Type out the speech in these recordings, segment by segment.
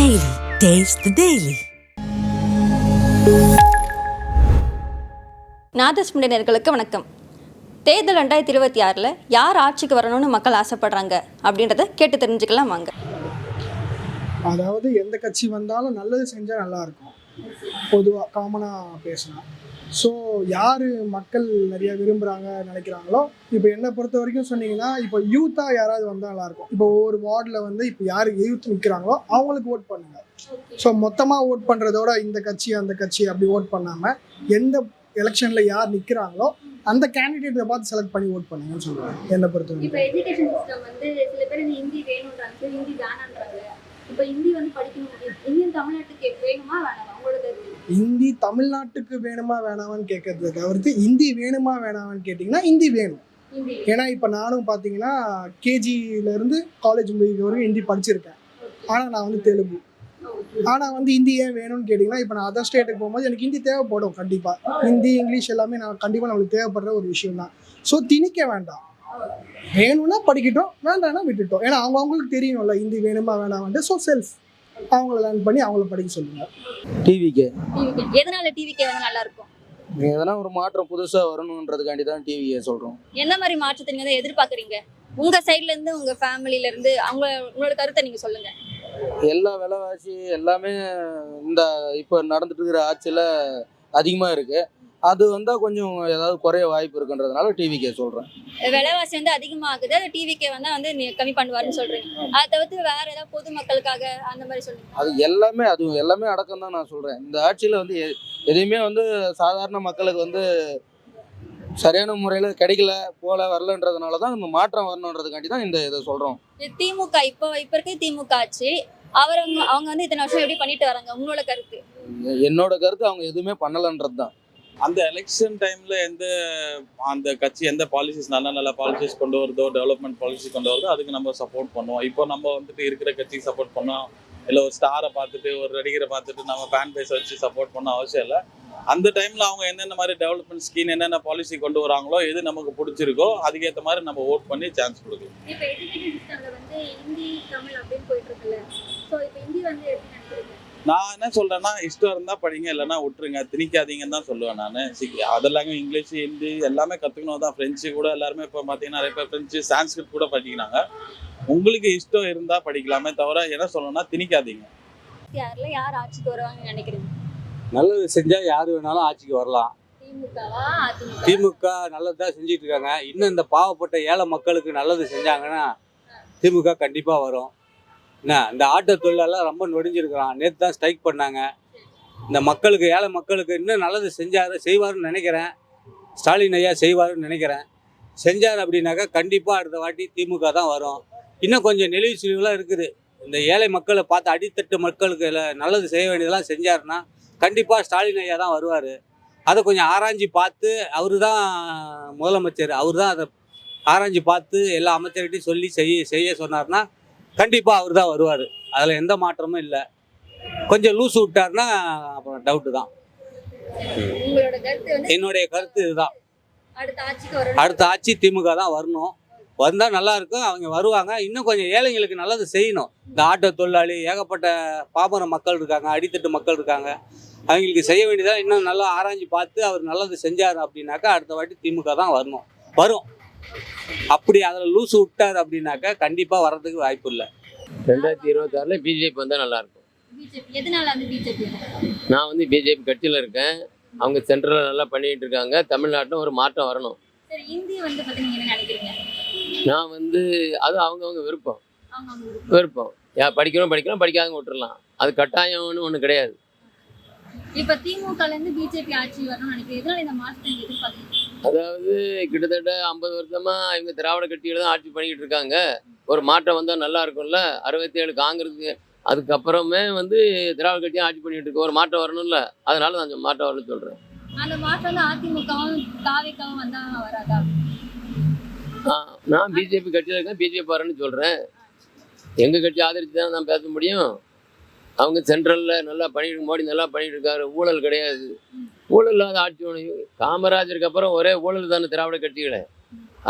Daily. Taste the Daily. நாதஸ்மிண்டனர்களுக்கு வணக்கம் தேர்தல் ரெண்டாயிரத்தி இருபத்தி ஆறில் யார் ஆட்சிக்கு வரணும்னு மக்கள் ஆசைப்படுறாங்க அப்படின்றத கேட்டு தெரிஞ்சுக்கலாம் வாங்க அதாவது எந்த கட்சி வந்தாலும் நல்லது செஞ்சால் நல்லா இருக்கும் பொதுவாக காமனாக பேசலாம் ஸோ யார் மக்கள் நிறைய விரும்புகிறாங்க நினைக்கிறாங்களோ இப்போ என்னை பொறுத்த வரைக்கும் சொன்னீங்கன்னா இப்போ யூத்தாக யாராவது வந்தால் நல்லாயிருக்கும். இப்போ ஒவ்வொரு வார்டில் வந்து இப்போ யார் யூத் நிற்கிறாங்களோ அவங்களுக்கு ஓட் பண்ணுங்க. ஸோ மொத்தமாக ஓட் பண்ணுறதோட இந்த கட்சி அந்த கட்சி அப்படி ஓட் பண்ணாமல் எந்த எலெக்ஷனில் யார் நிற்கிறாங்களோ அந்த கேண்டிடேட்டை பார்த்து செலக்ட் பண்ணி ஓட் பண்ணுங்கன்னு சொல்லுவேன். என்னை பொறுத்த வரைக்கும். இப்போ எஜுகேஷன் சிஸ்டம் வந்து சில பேர் ஹிந்தி வேணுன்றாங்க ஹிந்தி வேணான்றாங்க. இப்போ ஹிந்தி வந்து படிக்கணும் இந்தியன் தமிழ்நாட்டுக்கு வேணுமா வேணாமா? உங்களோட இந்தி தமிழ்நாட்டுக்கு வேணுமா வேணாமான்னு கேட்கறத தவிர்த்து இந்தி வேணுமா வேணாமான்னு கேட்டிங்கன்னா இந்தி வேணும். ஹிந்தி ஏன்னா இப்போ நானும் பார்த்தீங்கன்னா கேஜியிலேருந்து காலேஜ் முடிக்கிற வரைக்கும் ஹிந்தி படிச்சிருக்கேன். ஆனால் நான் வந்து தெலுங்கு. ஆனால் வந்து ஹிந்தி ஏன் வேணும்னு கேட்டிங்கன்னா இப்போ நான் அதர் ஸ்டேட்டுக்கு போகும்போது எனக்கு ஹிந்தி தேவைப்படும் கண்டிப்பாக ஹிந்தி இங்கிலீஷ் எல்லாமே நான் கண்டிப்பாக நம்மளுக்கு தேவைப்படுற ஒரு விஷயம் தான் ஸோ திணிக்க வேண்டாம். வேணும்னா படிக்கட்டும் வேண்டாம்னா விட்டுட்டோம். ஏன்னா அவங்க அவங்களுக்கு தெரியணும்ல ஹிந்தி வேணுமா வேணாம்ன்ட்டு. ஸோ செல்ஃப் அவங்கள லேர்ன் பண்ணி அவங்கள படிக்க சொல்லுங்கள் டிவிக்கு எதனால டிவிக்கு வந்து நல்லா இருக்கும் எதனா ஒரு மாற்றம் புதுசாக வரணுன்றதுக்காண்டி தான் டிவியை சொல்கிறோம் என்ன மாதிரி மாற்றத்தை நீங்க எதிர்பார்க்குறீங்க? உங்க சைட்ல இருந்து உங்க ஃபேமிலில இருந்து அவங்க உங்களோட கருத்தை நீங்க சொல்லுங்க. எல்லா விலைவாசி எல்லாமே இந்த இப்போ நடந்துட்டு இருக்கிற ஆட்சியில் அதிகமாக இருக்குது அது வந்தால் கொஞ்சம் ஏதாவது குறைய வாய்ப்பு இருக்குன்றதுனால டிவிக்கே சொல்கிறேன் விலைவாசி வந்து அதிகமாகுது. அது டிவிக்கு வந்து வந்து நீ கம்மி பண்ணுவாருன்னு சொல்றீங்க. அதை தவிர்த்து வேற ஏதாவது பொதுமக்களுக்காக அந்த மாதிரி சொல்லுங்க. அது எல்லாமே அது எல்லாமே அடக்கம் தான் நான் சொல்கிறேன் இந்த ஆட்சியில் வந்து எதையுமே வந்து சாதாரண மக்களுக்கு வந்து சரியான முறையில் கிடைக்கல போல வரலன்றதுனால தான் நம்ம மாற்றம் வரணுன்றதுக்காண்டி தான் இந்த இதை சொல்கிறோம் திமுக இப்போ இப்போ இருக்க திமுக ஆச்சு அவர் அவங்க அவங்க வந்து இத்தனை வருஷம் எப்படி பண்ணிட்டு வராங்க? உங்களோட கருத்து? என்னோட கருத்து அவங்க எதுவுமே பண்ணலைன்றது தான் அந்த எலெக்ஷன் டைம்ல எந்த அந்த கட்சி எந்த பாலிசிஸ் நல்ல நல்ல பாலிசிஸ் கொண்டு வருதோ டெவலப்மெண்ட் பாலிசி கொண்டு வருதோ அதுக்கு நம்ம சப்போர்ட் பண்ணுவோம். இப்போ நம்ம வந்துட்டு இருக்கிற கட்சிக்கு சப்போர்ட் பண்ணோம் இல்லை ஒரு ஸ்டாரை பார்த்துட்டு ஒரு நடிகரை பார்த்துட்டு நம்ம ஃபேன் பேஸ் வச்சு சப்போர்ட் பண்ண அவசியம் இல்லை. அந்த டைம்ல அவங்க என்னென்ன மாதிரி டெவலப்மெண்ட் ஸ்கீம் என்னென்ன பாலிசி கொண்டு வராங்களோ எது நமக்கு பிடிச்சிருக்கோ அதுக்கேற்ற மாதிரி நம்ம ஓட் பண்ணி சான்ஸ் கொடுக்கலாம். இப்போ எஜுகேஷன் சிஸ்டம்ல வந்து ஹிந்தி தமிழ் அப்படின்னு போயிட்டு இருக்குல்ல. ஸோ இப்போ ஹிந்தி வந்து எப்படி நினைக்கிறீங்க? நான் என்ன சொல்றேன்னா இஷ்டம் இருந்தா படிங்க இல்லைன்னா விட்டுருங்க. திணிக்காதீங்கன்னு தான் சொல்லுவேன் நான். அதெல்லாமே இங்கிலீஷ் ஹிந்தி எல்லாமே கத்துக்கணும் தான். ஃப்ரெஞ்சு கூட எல்லாருமே இப்போ பார்த்தீங்கன்னா நிறைய பேர் ஃப்ரெஞ்சு சான்ஸ்கிரிட் கூட படிக்கிறாங்க. உங்களுக்கு இஷ்டம் இருந்தா படிக்கலாமே தவிர என்ன சொல்லணும்னா திணிக்காதீங்க. யார்ல யார் ஆட்சிக்கு வருவாங்கன்னு நினைக்கிறீங்க? நல்லது செஞ்சால் யார் வேணாலும் ஆட்சிக்கு வரலாம். திமுக நல்லது செஞ்சுட்டு இருக்காங்க. இன்னும் இந்த பாவப்பட்ட ஏழை மக்களுக்கு நல்லது செஞ்சாங்கன்னா திமுக கண்டிப்பாக வரும். என்ன இந்த ஆட்டோ தொழிலாளர் ரொம்ப நொடிஞ்சிருக்கிறான். நேற்று தான் ஸ்ட்ரைக் பண்ணாங்க. இந்த மக்களுக்கு ஏழை மக்களுக்கு இன்னும் நல்லது செஞ்சார் செய்வாருன்னு நினைக்கிறேன். ஸ்டாலின் ஐயா செய்வாருன்னு நினைக்கிறேன். செஞ்சார் அப்படின்னாக்கா கண்டிப்பாக அடுத்த வாட்டி திமுக தான் வரும். இன்னும் கொஞ்சம் நெளிவு சுழிவுலாம் இருக்குது. இந்த ஏழை மக்களை பார்த்து அடித்தட்டு மக்களுக்கு நல்லது செய்ய வேண்டியதெல்லாம் செஞ்சாருன்னா கண்டிப்பாக ஸ்டாலின் ஐயா தான் வருவார். அதை கொஞ்சம் ஆராய்ஞ்சு பார்த்து அவரு தான் முதலமைச்சர். அவர் தான் அதை ஆராய்ஞ்சு பார்த்து எல்லா அமைச்சர்கிட்டையும் சொல்லி செய்ய செய்ய சொன்னார்னா கண்டிப்பாக அவர் தான் வருவார். அதில் எந்த மாற்றமும் இல்லை. கொஞ்சம் லூஸ் விட்டார்னா அப்புறம் டவுட்டு தான். என்னுடைய கருத்து இதுதான். அடுத்த ஆட்சி திமுக தான் வரணும். வந்தால் நல்லா இருக்கும் அவங்க வருவாங்க. இன்னும் கொஞ்சம் ஏழைங்களுக்கு நல்லது செய்யணும். இந்த ஆட்டோ தொழிலாளி ஏகப்பட்ட பாமர மக்கள் இருக்காங்க அடித்தட்டு மக்கள் இருக்காங்க. அவங்களுக்கு செய்ய வேண்டியதாக இன்னும் நல்லா ஆராய்ஞ்சு பார்த்து அவர் நல்லது செஞ்சார் அப்படின்னாக்கா அடுத்த வாட்டி திமுக தான் வரணும். வரும். அப்படி அதில் லூஸ் விட்டார் அப்படின்னாக்கா கண்டிப்பாக வர்றதுக்கு வாய்ப்பு இல்லை. ரெண்டாயிரத்தி இருபத்தாறுல பிஜேபி வந்தால் நல்லாயிருக்கும் நான் வந்து பிஜேபி கட்சியில் இருக்கேன். அவங்க சென்ட்ரலில் நல்லா பண்ணிட்டு இருக்காங்க. தமிழ்நாட்டில் ஒரு மாற்றம் வரணும். சரி ஹிந்தி வந்து பத்தி நீங்க என்ன நினைக்கிறீங்க? நான் வந்து அது அவங்கவுங்க விருப்பம். விருப்பம். யா படிக்கிறோம் படிக்கிறோம் படிக்காதவங்க விட்டுறலாம். அது கட்டாயம்னு ஒன்றும் கிடையாது. இப்ப திமுகல இருந்து பிஜேபி ஆட்சி வரணும்னு நினைக்கிறேன் எதனால இந்த மாற்றத்தை எதிர்பார்க்கறீங்க? அதாவது கிட்டத்தட்ட ஐம்பது வருஷமா இவங்க திராவிட கட்சியில் தான் ஆட்சி பண்ணிக்கிட்டு இருக்காங்க. ஒரு மாற்றம் வந்தால் நல்லா இருக்கும்ல? அறுபத்தி ஏழு காங்கிரஸ் அதுக்கப்புறமே வந்து திராவிட கட்சியும் ஆட்சி பண்ணிட்டு இருக்கு. ஒரு மாற்றம் வரணும்ல? அதனால நான் மாற்றம் வரணும்னு சொல்கிறேன் அந்த மாற்றம் அதிமுகவும் தாவேக்காவும் வந்தா வராதா? நான் பிஜேபி கட்சியில் இருக்கேன். பிஜேபி வரேன்னு சொல்கிறேன் எங்கள் கட்சி ஆதரித்து தான் நான் பேச முடியும். அவங்க சென்ட்ரலில் நல்லா பண்ணிட்டு மோடி நல்லா பண்ணிட்டு இருக்காரு ஊழல் கிடையாது. ஊழல் இல்லாத ஆட்சி ஒன்று காமராஜருக்கு அப்புறம் ஒரே ஊழல் தானே திராவிட கட்சிகளே.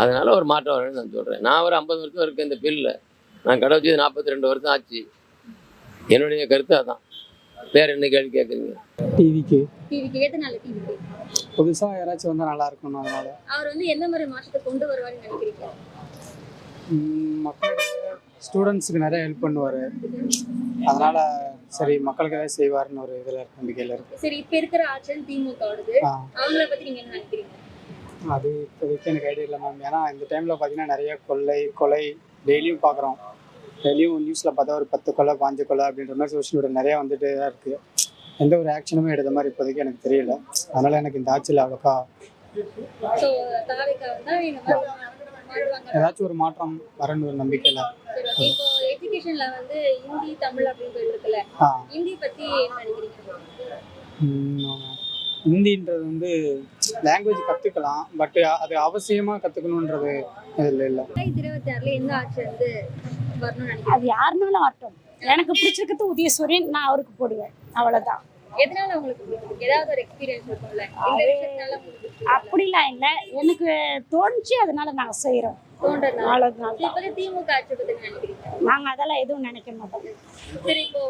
அதனால ஒரு மாற்றம் வரணும்னு நான் சொல்கிறேன் நான் ஒரு ஐம்பது வருஷம் இருக்கேன் இந்த ஃபீல்டில் நான் கடை வச்சது நாற்பத்தி ரெண்டு வருஷம் ஆச்சு. என்னுடைய கருத்து அதான். வேற என்ன கேள்வி கேட்குறீங்க டிவிக்கு டிவிக்கு எதனால டிவிக்கு புதுசாக யாராச்சும் வந்தால் நல்லா இருக்கணும் அதனால அவர் வந்து எந்த மாதிரி மாற்றத்தை கொண்டு வருவாருன்னு நினைக்கிறீங்க? மக்களுடைய ஸ்டூடெண்ட்ஸுக்கு நிறைய ஹெல்ப் பண்ணுவார். அதனால சரி மக்களுக்கு ஏதாவது செய்வார்னு ஒரு இதில் நம்பிக்கையில் இருக்கு. சரி இப்ப இருக்கிற ஆட்சியன் திமுகவோடது அவங்கள என்ன நினைக்கிறீங்க? அது இப்போதைக்கு எனக்கு ஐடியா இல்லை மேம் ஏன்னா இந்த டைமில் பார்த்தீங்கன்னா நிறைய கொள்ளை கொலை டெய்லியும் பார்க்குறோம் டெய்லியும் நியூஸில் பார்த்தா ஒரு பத்து கொலை பாஞ்சு கொலை அப்படின்ற மாதிரி சோஷியல் மீடியா நிறையா வந்துட்டு தான் இருக்குது எந்த ஒரு ஆக்ஷனுமே எடுத்த மாதிரி இப்போதைக்கு எனக்கு தெரியல. அதனால எனக்கு இந்த ஆட்சியில் அவ்வளோக்கா ஏதாச்சும் ஒரு மாற்றம் வரணும் ஒரு நம்பிக்கையில். இப்போ எஜுகேஷன்ல வந்து ஹிந்தி தமிழ் அப்படின்னு போயிட்டு இருக்குல்ல ஹிந்தி பத்தி என்ன நினைக்கிறீங்க? ஹிந்தின்றது வந்து லாங்குவேஜ் கற்றுக்கலாம் பட் அது அவசியமாக கற்றுக்கணுன்றது இதில் இல்லை. ரெண்டாயிரத்தி இருபத்தி ஆறுல எந்த ஆட்சி வந்து வரணும்னு நினைக்கிறீங்க? அது யாருனாலும் வரட்டும் எனக்கு பிடிச்சிருக்கிறது உதயசூரியன் நான் அவருக்கு போடுவேன். அவ்வளவுதான். எதனால உங்களுக்கு ஏதாவது ஒரு எக்ஸ்பீரியன்ஸ் இருக்கும்ல? இந்த விஷயத்தினால. அப்படிலாம் இல்லை. எனக்கு தோணுச்சு அதனால நாங்கள் செய்கிறோம் திமுக ஆட்சி பத்தி என்ன நினைக்கிறீங்க நாங்கள் அதெல்லாம் எதுவும் நினைக்க மாட்டோம். சரி இப்போ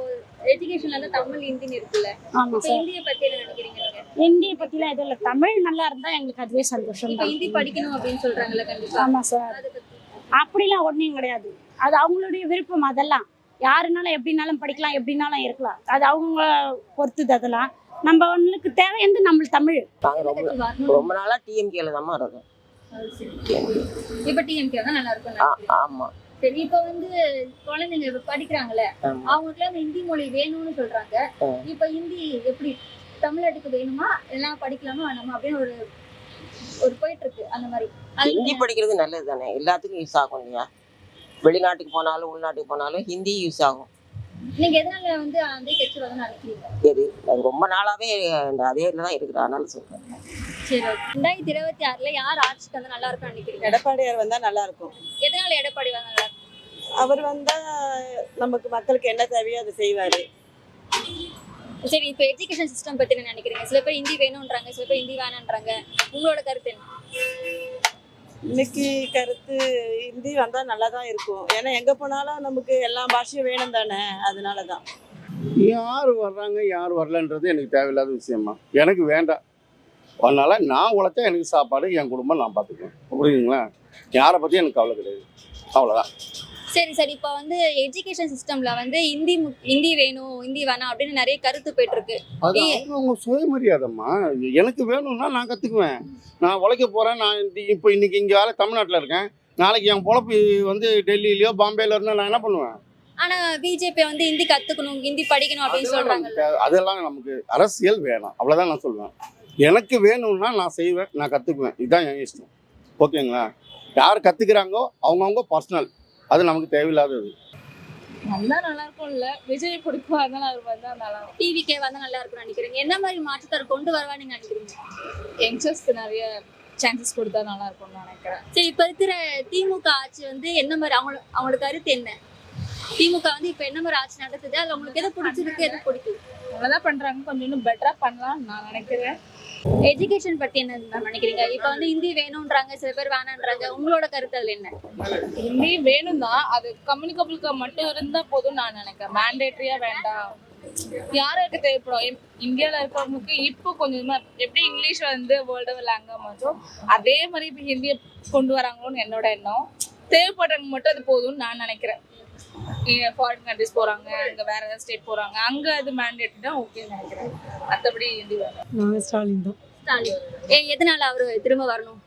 எஜுகேஷன்ல வந்து தமிழ் ஹிந்தின்னு இருக்குல்ல? சார் ஹிந்தியை பத்தி என்ன நினைக்கிறீங்க நீங்க? ஹிந்தியை பற்றிலாம் எதுவும் இல்லை. தமிழ் நல்லா இருந்தால் எங்களுக்கு அதுவே சந்தோஷம் ஹிந்தி படிக்கணும் அப்படின்னு சொல்றாங்கல்ல கண்டிப்பா. ஆமாம் சார் அப்படிலாம் ஒன்றும் கிடையாது. அது அவங்களுடைய விருப்பம் அதெல்லாம். யாருனாலும் எப்படினாலும் படிக்கலாம் எப்படினாலும் இருக்கலாம். அது அவங்க பொறுத்தது அதெல்லாம். நம்ம ஒன்றுக்கு தேவையானது நம்ம தமிழ். ரொம்ப கட்சி வரணும் ரொம்ப நாளாக டிஎம்கேல தான் இருக்கோம் இப்ப டிஎம்கே தான் நல்லா இருக்கும். ஆமாம் சரி இப்ப வந்து குழந்தைங்க இப்ப படிக்கிறாங்கல்ல ஆமா. அவங்களுக்கு எல்லாம் ஹிந்தி மொழி வேணும்னு சொல்றாங்க. இப்ப ஹிந்தி எப்படி தமிழ்நாட்டுக்கு வேணுமா எல்லாம் படிக்கலாமா வேணாமா அப்படின்னு ஒரு ஒரு போயிட்டு இருக்கு அந்த மாதிரி. அது ஹிந்தி படிக்கிறது நல்லது தானே எல்லாத்துக்கும் யூஸ் ஆகும் இல்லையா? வெளிநாட்டுக்கு போனாலும் உள்நாட்டுக்கு போனாலும் ஹிந்தி யூஸ் ஆகும். அது ரொம்ப நாளாகவே அந்த அதே இதில் தான் இருக்குது. அதனால சொல்கிறேன் சரி. ரெண்டாயிரத்தி இருபத்தி ஆறுல யார் ஆட்சிக்கு வந்து நல்லா இருக்கும்னு நினைக்கிறீங்க? எடப்பாடியார் வந்தா நல்லா இருக்கும். எதனால எடப்பாடி வந்து நல்லா இருக்கும்? அவர் வந்தா நமக்கு மக்களுக்கு என்ன தேவையோ அதை செய்வாரு. சரி இப்போ எஜுகேஷன் சிஸ்டம் பத்தி என்ன நினைக்கிறீங்க? சில பேர் ஹிந்தி வேணும்ன்றாங்க சில பேர் ஹிந்தி வேணான்றாங்க. உங்களோட கருத்து என்ன? இன்னைக்கு கருத்து ஹிந்தி வந்தால் நல்லா தான் இருக்கும். ஏன்னா எங்கே போனாலும் நமக்கு எல்லா பாஷையும் வேணும் தானே. அதனால தான் யார் வர்றாங்க யார் வரலன்றது எனக்கு தேவையில்லாத விஷயமா எனக்கு வேண்டாம். அதனால நான் உழைச்சா எனக்கு சாப்பாடு என் குடும்பம் நான் பார்த்துக்குவேன் புரியுதுங்களா? யாரை பற்றி எனக்கு கவலை கிடையாது. அவ்வளோதான் சரி சரி இப்போ வந்து எஜுகேஷன் சிஸ்டம்ல வந்து ஹிந்தி மு- ஹிந்தி வேணும் ஹிந்தி வேணாம் அப்படின்னு நிறைய கருத்து போயிட்டு இருக்கு அது அவங்க சுயமரியாதைம்மா. எனக்கு வேணும்னா நான் கற்றுக்குவேன் நான் உழைக்க போகிறேன் நான் இந்த- இப்போ இன்னைக்கு இங்கே வேலை தமிழ்நாட்டில் இருக்கேன். நாளைக்கு என் பொழப்பு வந்து டெல்லியிலையோ பாம்பேல இருந்தால் நான் என்ன பண்ணுவேன்? ஆனா பிஜேபி வந்து ஹிந்தி கத்துக்கணும் ஹிந்தி படிக்கணும் அப்படின்னு தேவை- அதெல்லாம் நமக்கு அரசியல் வேணாம். அவ்வளோதான் நான் சொல்லுவேன். எனக்கு வேணும்னா நான் செய்வேன் நான் கற்றுக்குவேன் இதுதான் என் இஷ்டம். ஓகேங்களா? யார் கற்றுக்குறாங்கோ அவங்கவுங்க பர்சனல் அது நமக்கு தேவையில்லாதது. வந்தா நல்லா இருக்கும்ல விஜய் பிடிக்கும் அதனால அவர் வந்தா நல்லா இருக்கும். டிவிக்கே வந்து நல்லா இருக்கும்னு நினைக்கிறீங்க என்ன மாதிரி மாற்றத்தை கொண்டு வருவான்னு நீங்க நினைக்கிறீங்க யங்ஸ்டர்ஸ்க்கு நிறைய சான்சஸ் கொடுத்தா நல்லா இருக்கும்னு நினைக்கிறேன். சரி இப்ப இருக்கிற திமுக ஆட்சி வந்து என்ன மாதிரி அவங்க அவங்களோட கருத்து என்ன? திமுக வந்து இப்ப என்ன மாதிரி ஆட்சி நடத்துது அது உங்களுக்கு எது பிடிச்சிருக்கு எது பிடிக்குது நல்லதான் பண்றாங்க. கொஞ்சம் இன்னும் பெட்டரா பண்ணலாம் நான் நினைக்கிறேன். எஜுகேஷன் பத்தி என்ன நினைக்கிறீங்க? இப்ப வந்து ஹிந்தி வேணும்ன்றாங்க சில பேர் வேணான்றாங்க. உங்களோட கருத்து அதுல என்ன? ஹிந்தி வேணும் தான் அது கம்யூனிகபிளுக்கு மட்டும் இருந்தா போதும் நான் நினைக்கிறேன். மேண்டேட்ரியா வேண்டாம். யாருக்கு தேவைப்படும்? இப்- இந்தியால இருக்கிறவங்களுக்கு இப்போ கொஞ்சமா எப்படி இங்கிலீஷ் வந்து வேர்ல்டு லாங்குவேஜோ அதே மாதிரி இப்போ ஹிந்தியை கொண்டு வராங்களோன்னு என்னோட எண்ணம். தேவைப்படுறவங்க மட்டும் அது போதும்னு நான் நினைக்கிறேன். ஃபாரின் கண்ட்ரிஸ் போறாங்க அங்க வேற ஏதாவது ஸ்டேட் போறாங்க அங்க அது மேண்டேட் தான் ஓகேன்னு நினைக்கிறேன். மற்றபடி நாங்கள் ஸ்டாலின் தான். ஸ்டாலின். ஏ எதனால அவரு திரும்ப வரணும்?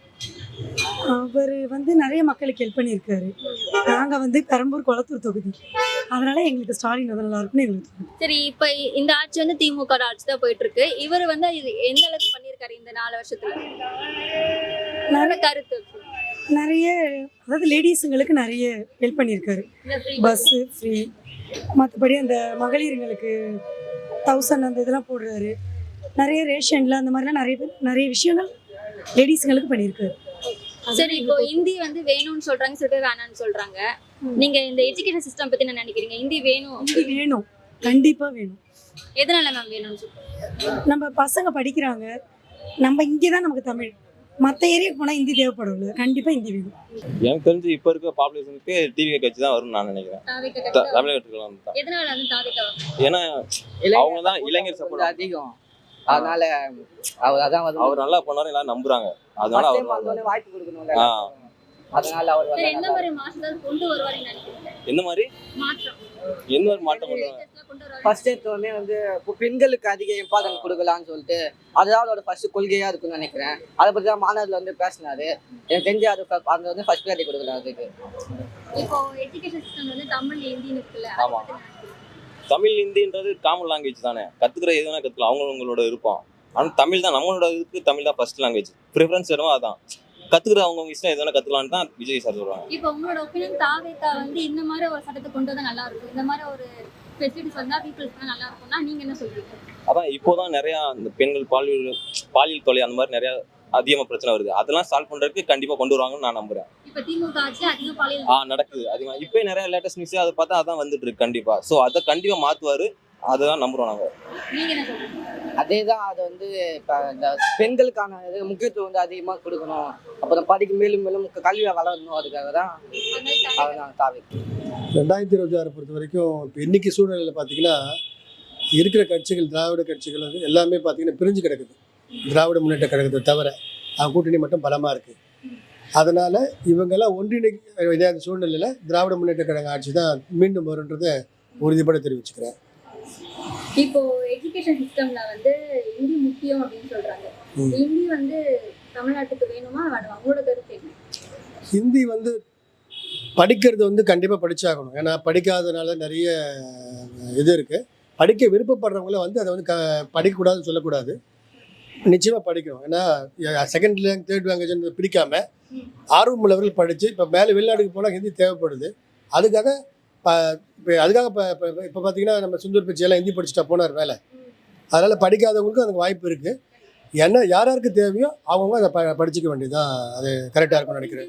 அவர் வந்து நிறைய மக்களுக்கு ஹெல்ப் பண்ணியிருக்காரு. நாங்கள் வந்து பெரம்பூர் குளத்தூர் தொகுதி. அதனால எங்களுக்கு ஸ்டாலின் வந்து நல்லா இருக்கும்னு எங்களுக்கு. சரி இப்ப இந்த ஆட்சி வந்து திமுக ஆட்சி தான் போயிட்டு இருக்கு இவர் வந்து இது எந்த அளவுக்கு பண்ணியிருக்காரு இந்த நாலு வருஷத்துல? கருத்து. நிறைய அதாவது லேடிஸுங்களுக்கு நிறைய ஹெல்ப் பண்ணியிருக்காரு. பஸ்ஸு ஃப்ரீ மற்றபடி அந்த மகளிருங்களுக்கு தௌசண்ட் அந்த இதெல்லாம் போடுறாரு. நிறைய ரேஷன்ல அந்த மாதிரிலாம் நிறைய பேர் நிறைய விஷயங்கள் லேடிஸுங்களுக்கு பண்ணியிருக்காரு. சரி இப்போ ஹிந்தி வந்து வேணும்னு சொல்றாங்க சில பேர் வேணாம்னு சொல்றாங்க. நீங்க இந்த எஜுகேஷன் சிஸ்டம் பத்தி என்ன நினைக்கிறீங்க? ஹிந்தி வேணும். இது வேணும். கண்டிப்பாக வேணும். எதனால மேம் வேணும்னு நம்ம பசங்க படிக்கிறாங்க. நம்ம இங்கே தான் நமக்கு தமிழ் மற்ற ஏரியாவுக்கு போனால் ஹிந்தி தேவைப்படும்ல. கண்டிப்பாக ஹிந்தி வேணும். எனக்கு தெரிஞ்சு இப்போ இருக்க பாப்புலேஷனுக்கு டிவி கட்சி தான் வரும்னு நான் நினைக்கிறேன். தமிழகத்துக்குலாம் ஏன்னா அவங்க தான் இளைஞர் சப்போர்ட். அதிகம். அதனால அவர் அதான் அவர் நல்லா பண்ணாரு எல்லாரும் நம்புறாங்க. அதனால அவர் வாய்ப்பு கொடுக்கணும்ல. ஆ. அதனால அவர் வந்து எந்த மாதிரி மாற்றத்தை கொண்டு வருவாருன்னு நினைக்கிறீங்க? எந்த மாதிரி? மாற்றம். எந்த மாதிரி மாற்றம் கொண்டு வருவாரு? ஃபர்ஸ்ட் எடுத்தோடனே வந்து இப்போ பெண்களுக்கு அதிக இம்பார்ட்டன்ட் கொடுக்கலாம்னு சொல்லிட்டு அதுதான் அவரோட ஃபர்ஸ்ட் கொள்கையா இருக்கும்னு நினைக்கிறேன். அதை பத்தி தான் மாநாடுல வந்து பேசினாரு. எனக்கு தெரிஞ்சு அது அது வந்து ஃபர்ஸ்ட் ப்ரியாரிட்டி கொடுக்கலாம் அதுக்கு. இப்போ எஜுகேஷன் சிஸ்டம் வந்து தமிழ் ஹிந்தின்னு இருக்குல்ல அதை ஆமா. பத்தி என்ன நினைக்கிறீங்க? தமிழ் ஹிந்தின்றது காமன் லாங்குவேஜ் தானே. கத்துக்கிற எது வேணா கத்துக்கலாம். அவங்களோட விருப்பம். ஆனால் தமிழ் தான் நம்மளோட இதுக்கு தமிழ் தான் ஃபர்ஸ்ட் லாங்குவேஜ் ப்ரிஃபரன்ஸ் இடமும் அதான். கத்துக்கிற அவங்கவுங்க இஷ்டம் எது வேணா கத்துக்கலாம்னு தான் விஜய் சார் சொல்றாங்க. இப்போ உங்களோட ஒப்பீனியன் தாவேக்கா வந்து இந்த மாதிரி ஒரு சட்டத்தை கொண்டு வந்தா நல்லா இருக்கும்? இந்த மாதிரி ஒரு ஃபெசிலிட்டிஸ் வந்தா பீப்புள்ஸ்க்கு நல்லா இருக்கும்னா நீங்க என்ன சொல்றீங்க? அதான் இப்போதான் நிறைய இந்த பெண்கள் பாலியல் பாலியல் தொலை அந்த மாதிரி நிறைய அதிகமாக பிரச்சனை வருது. அதெல்லாம் சால்வ் பண்றதுக்கு கண்டிப்பா கொண்டு வருவாங்கன்னு நான் நம்புறேன். ஆ நடக்குது. அதிகமாக இப்போ நிறைய லேட்டஸ்ட் நியூஸ் அதை பார்த்தா அதான் வந்துட்டு இருக்கு கண்டிப்பா. ஸோ அதை கண்டிப்பா மாத்துவாரு. அதுதான் நம்புறோம் நாங்க நீங்க என்ன சொல்றீங்க? அதே தான் அது வந்து இப்போ இந்த பெண்களுக்கான இது முக்கியத்துவம் வந்து அதிகமாக கொடுக்கணும். அப்புறம் படிக்க மேலும் மேலும் கல்வியை வளரணும் அதுக்காக தான் அதுதான் தாவி ரெண்டாயிரத்தி இருபத்தி ஆறு பொறுத்த வரைக்கும் இப்போ இன்னைக்கு சூழ்நிலையில் பார்த்தீங்கன்னா இருக்கிற கட்சிகள் திராவிட கட்சிகள் வந்து எல்லாமே பார்த்தீங்கன்னா பிரிஞ்சு கிடக்குது. திராவிட முன்னேற்ற கழகத்தை தவிர அவங்க கூட்டணி மட்டும் பலமாக இருக்குது அதனால் இவங்கெல்லாம் ஒன்றிணைக்க இல்லாத சூழ்நிலையில் திராவிட முன்னேற்ற கழக ஆட்சி தான் மீண்டும் வருன்றதை உறுதிப்பட தெரிவிச்சுக்கிறேன். இப்போ எஜுகேஷன் சிஸ்டம்ல வந்து ஹிந்தி முக்கியம் அப்படின்னு சொல்றாங்க. ஹிந்தி வந்து தமிழ்நாட்டுக்கு வேணுமா வேணுமா உங்களோட கருத்து என்ன? ஹிந்தி வந்து படிக்கிறது வந்து கண்டிப்பாக படிச்சாகணும். ஏன்னா படிக்காதனால நிறைய இது இருக்குது படிக்க விருப்பப்படுறவங்கள வந்து அதை வந்து க படிக்கக்கூடாதுன்னு சொல்லக்கூடாது. நிச்சயமாக படிக்கணும். ஏன்னா செகண்ட் லேங் தேர்ட் லாங்குவேஜ் பிடிக்காம ஆர்வம் உள்ளவர்கள் படித்து இப்போ மேலே வெளிநாட்டுக்கு போனால் ஹிந்தி தேவைப்படுது. அதுக்காக இப்போ அதுக்காக இப்போ இப்போ இப்போ பார்த்தீங்கன்னா நம்ம சுந்தர் பிச்சையெல்லாம் ஹிந்தி படிச்சுட்டா போனார் வேலை. அதனால் படிக்காதவங்களுக்கும் அதுக்கு வாய்ப்பு இருக்குது என்ன யார் யாருக்கு தேவையோ அவங்கவுங்க அதை ப படிச்சுக்க வேண்டியதுதான் அது கரெக்டாக இருக்கும்னு நினைக்கிறேன்.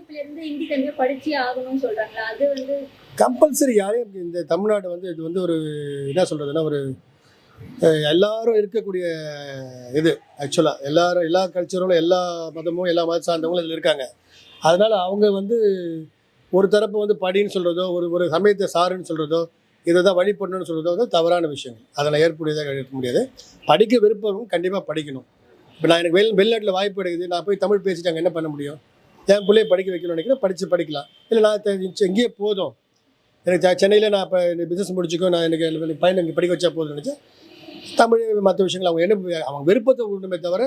கம்பல்சரி யாரையும் இந்த தமிழ்நாடு வந்து இது வந்து ஒரு என்ன சொல்கிறதுனா ஒரு எல்லாரும் இருக்கக்கூடிய இது ஆக்சுவலாக எல்லாரும் எல்லா கல்ச்சரும் எல்லா மதமும் எல்லா மத சார்ந்தவங்களும் இதில் இருக்காங்க. அதனால் அவங்க வந்து ஒரு தரப்பு வந்து படின்னு சொல்கிறதோ ஒரு ஒரு சமயத்தை சாருன்னு சொல்கிறதோ இதை தான் வழிபடணும்னு சொல்கிறதோ வந்து தவறான விஷயங்கள். அதில் ஏற்புடையதாக இருக்க முடியாது. படிக்க விருப்பம் கண்டிப்பாக படிக்கணும். இப்போ நான் எனக்கு வெளி வெளிநாட்டில் வாய்ப்பு கிடைக்குது. நான் போய் தமிழ் பேசிட்டாங்க என்ன பண்ண முடியும்? என் பிள்ளைய படிக்க வைக்கணும்னு நினைக்கிறேன். படித்து படிக்கலாம். இல்லை நான் எங்கேயே போதும். எனக்கு சென்னையில் நான் இப்போ பிஸ்னஸ் முடிச்சுக்கோ நான் எனக்கு பையனை இங்கே படிக்க வச்சா போதும்னு நினச்சேன். தமிழ் மற்ற விஷயங்கள் அவங்க என்ன அவங்க விருப்பத்தை விடணுமே தவிர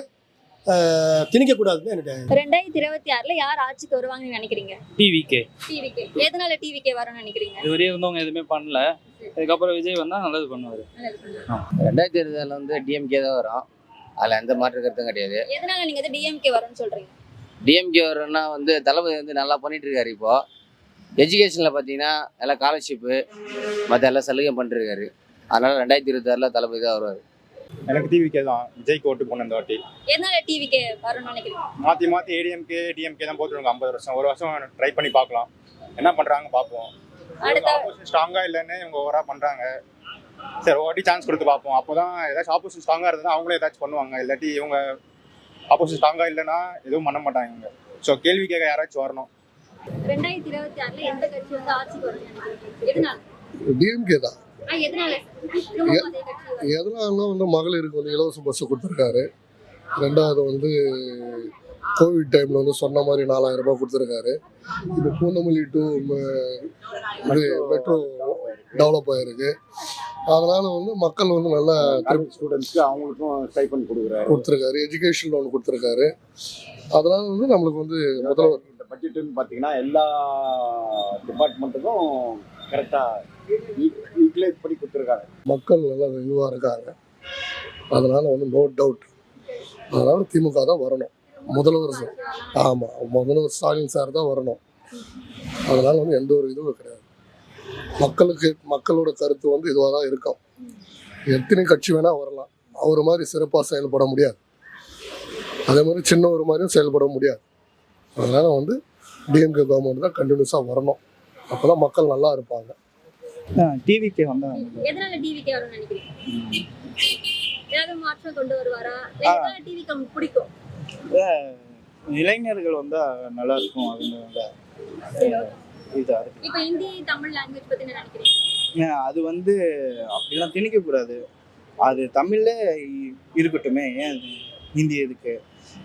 ஆஹ், திணிக்கக்கூடாதுன்னு எனக்கு ரெண்டாயிரத்தி இருபத்தி ஆறுல யார் ஆட்சிக்கு வருவாங்கன்னு நினைக்கிறீங்க? டிவிக்கே டிவிகே எதனால டிவிகே வரும்னு நினைக்கிறீங்க? இதுவரையும் இருந்தவங்க எதுவுமே பண்ணல. இதுக்கப்புறம் விஜய் வந்தா நல்லது பண்ணுவாரு. ரெண்டாயிரத்தி இருபதுல வந்து டிஎம்கே தான் வரும். அதில் எந்த மாற்று கருத்தும் கிடையாது. எதனால நீங்க வந்து டிஎம்கே வரும்னு சொல்றீங்க? டிஎம்கே வரும்னா வந்து தளபதி வந்து நல்லா பண்ணிட்டு இருக்காரு இப்போ. எஜுகேஷனில் பார்த்தீங்கன்னா எல்லாம் ஸ்காலர்ஷிப்பு மற்ற எல்லாம் சலுகை பண்ணிருக்காரு அதனால ரெண்டாயிரத்தி இருபத்தாறில் தளபதி தான் வருவார். எனக்கு டிவிக்கே தான். விஜய்க்கு ஓட்டு போன இந்த வாட்டி. எதனால டிவிகே வரும்னு நினைக்கிறீங்க? மாற்றி மாற்றி ஏடிஎம்கே டிஎம்கே தான் போட்டுருங்க ஐம்பது வருஷம் ஒரு வருஷம் ட்ரை பண்ணி பார்க்கலாம். என்ன பண்ணுறாங்க பார்ப்போம். அடுத்த ஆப்போசிஷன் ஸ்ட்ராங்காக இல்லைன்னு இவங்க ஓவராக பண்ணுறாங்க சரி ஒரு வாட்டி சான்ஸ் கொடுத்து பார்ப்போம். அப்போ தான் ஏதாச்சும் ஆப்போசிஷன் ஸ்ட்ராங்காக இருந்தால் அவங்களே ஏதாச்சும் பண்ணுவாங்க. இல்லாட்டி இவங்க ஆப்போசிஷன் ஸ்ட்ராங்காக இல்லைன்னா எதுவும் பண்ண மாட்டாங்க இவங்க. ஸோ கேள்வி கேட்க யாராச்சும் வரணும். ரெண்டாயிரத்தி இருபத்தி ஆறுல எந்த கட்சி வந்து ஆட்சிக்கு வரும்னு நினைக்கிறீங்க? எதனால? டிஎம்கே தான். ஆ, எதனால? எதனாலனா வந்து மகளிருக்கு வந்து இலவச பஸ் கொடுத்துருக்காரு. ரெண்டாவது வந்து கோவிட் டைமில் வந்து சொன்ன மாதிரி நாலாயிரம் ரூபாய் கொடுத்துருக்காரு. இப்போ பூந்தமல்லி டு இது மெட்ரோ டெவலப் ஆகிருக்கு அதனால வந்து மக்கள் வந்து நல்லா ஸ்டூடெண்ட்ஸ்க்கு அவங்களுக்கும் ஸ்டைப்பன் கொடுக்குறாரு. கொடுத்துருக்காரு. எஜுகேஷன் லோன் கொடுத்துருக்காரு. அதனால வந்து நம்மளுக்கு வந்து முதல்வர் இந்த பட்ஜெட்டுன்னு பார்த்தீங்கன்னா எல்லா டிபார்ட்மெண்ட்டுக்கும் கரெக்டாக யூட்டிலைஸ் பண்ணி கொடுத்துருக்காங்க. மக்கள் நல்லா இதுவாக இருக்காங்க. அதனால வந்து நோ டவுட் அதனால் திமுக தான் வரணும். முதல்வர் சார். ஆமாம் முதல்வர் ஸ்டாலின் சார் தான் வரணும். அதனால வந்து எந்த ஒரு இதுவும் கிடையாது. மக்களுக்கு மக்களோட கருத்து வந்து இதுவாக தான் இருக்கும். எத்தனை கட்சி வேணால் வரலாம். அவர் மாதிரி சிறப்பாக செயல்பட முடியாது. அதே மாதிரி சின்ன ஒரு மாதிரியும் செயல்பட முடியாது. அதனால் வந்து டிஎம்கே கவர்மெண்ட் தான் கண்டினியூஸாக வரணும். அப்போ தான் மக்கள் நல்லா இருப்பாங்க. டிவிக்கே வந்தா. எதனால டிவிகே வரும்னு நினைக்கிறீங்க? ஏதாவது மாற்றம் கொண்டு வருவாரா? எதனால டிவிக்கு உங்களுக்கு பிடிக்கும்? இளைஞர்கள் வந்தால் நல்லா இருக்கும் அதனால இதாக இருக்கு இப்போ ஹிந்தி தமிழ் லாங்குவேஜ் பத்தி என்ன நினைக்கிறீங்க? அது வந்து அப்படிலாம் திணிக்கக்கூடாது. அது தமிழ்ல இருக்கட்டுமே ஏன் அது ஹிந்தி எதுக்கு?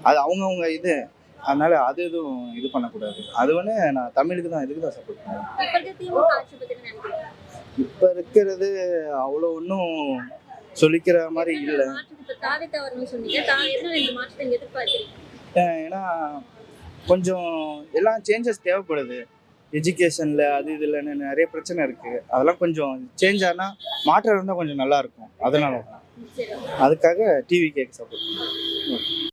அது அவங்கவுங்க இது. அதனால அது எதுவும் இது பண்ணக்கூடாது. அது வந்து நான் தமிழுக்கு தான் இதுக்கு தான் சப்போர்ட் பண்ணுவேன். இப்போ இருக்கிறது அவ்வளோ ஒன்றும் சொல்லிக்கிற மாதிரி இல்லை. ஏன்னா கொஞ்சம் எல்லாம் சேஞ்சஸ் தேவைப்படுது. எஜுகேஷனில் அது இதுலன்னு நிறைய பிரச்சனை இருக்குது அதெல்லாம் கொஞ்சம் சேஞ்ச் ஆனால் மாற்றம் இருந்தால் கொஞ்சம் நல்லா இருக்கும். அதனால அதுக்காக டிவி கேட்க சப்போர்ட்